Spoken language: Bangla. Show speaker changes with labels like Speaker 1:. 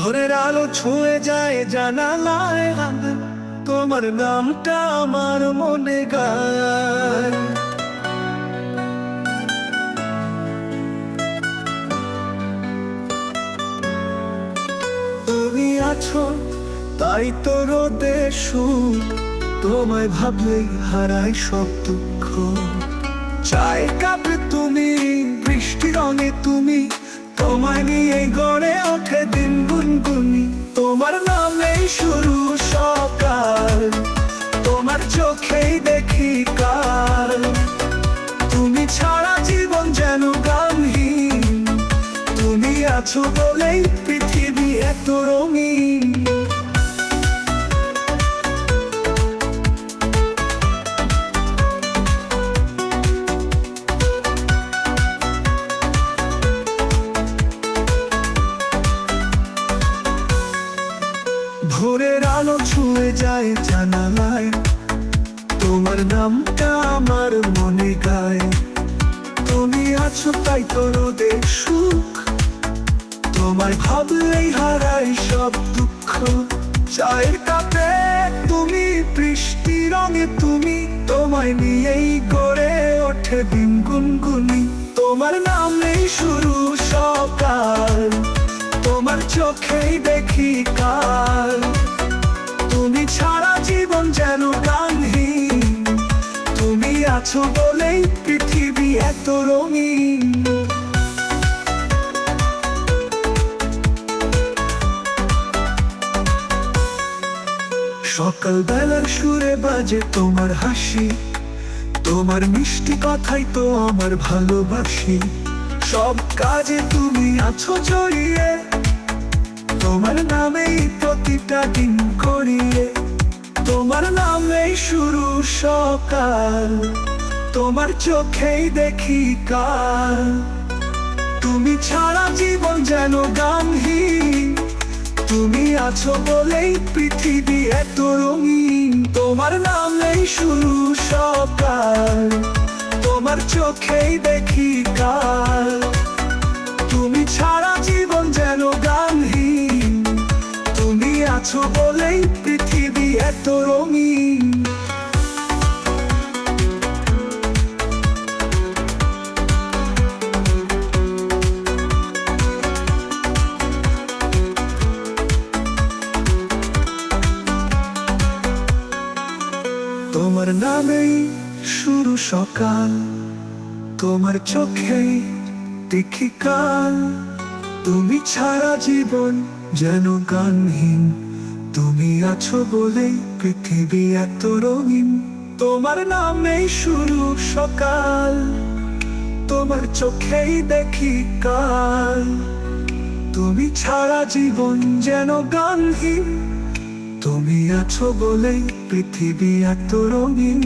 Speaker 1: ভোরের আলো ছুঁয়ে যায় জানালায় তোমার নামটা আমার মনে গায়। তুমি আছো, তাই তো রোদে তোমায় ভাবলে হারাই সব দুঃখ। চায় কাপে তুমি বৃষ্টি রঙে তুমি তোমায় নিয়ে গড়ে ওঠে দিন গুনগুনি। তোমার নামে শুরু সকাল, তোমার চোখেই দেখি কাল। তুমি ছাড়া জীবন যেন গানহীন, তুমি আছো ভোরের আলো ছুঁয়ে যায় জানালায়। তোমার নামটা আমার মনে গায়। তুমি আছো তাই তো রোদের সুখ। তোমার ভাবলেই হারাই সব দুঃখ। চায়ের কাপে তুমি, বৃষ্টি রঙে তুমি, তোমায় নিয়েই গড়ে ওঠে দিন গুনগুনি। তোমার নামেই শুরু তোমার চোখেই দেখি কাল। তুমি ছাড়া জীবন যেন গানহীন তুমি আছো বলেই পৃথিবী এত রঙিন। সকাল বেলার সুরে বাজে তোমার হাসি। তোমার মিষ্টি কথাই তো আমার ভালোবাসি। সব কাজে তুমি আছো জড়িয়ে। তোমার নামেই প্রতিটা দিন করিয়ে, তোমার নামেই শুরু সকাল, তোমার চোখেই দেখি কাল। তুমি ছাড়া জীবন যেন গানহীন তুমি আছো বলেই পৃথিবী এত রঙিন। তোমার নামেই শুরু সকাল, তোমার চোখেই দেখি কাল। আছো বলেই পৃথিবী এত রঙিন তোমার নামেই শুরু সকাল, তোমার চোখেই দেখি কাল। তুমি ছাড়া জীবন যেন গানহীন। তুমি আছো বলেই পৃথিবী এত রঙিন। তোমার নামেই শুরু সকাল। তোমার চোখেই দেখি কাল। তুমি ছাড়া জীবন যেন গান্ধী তুমি আছো বলেই পৃথিবী এত রঙিন।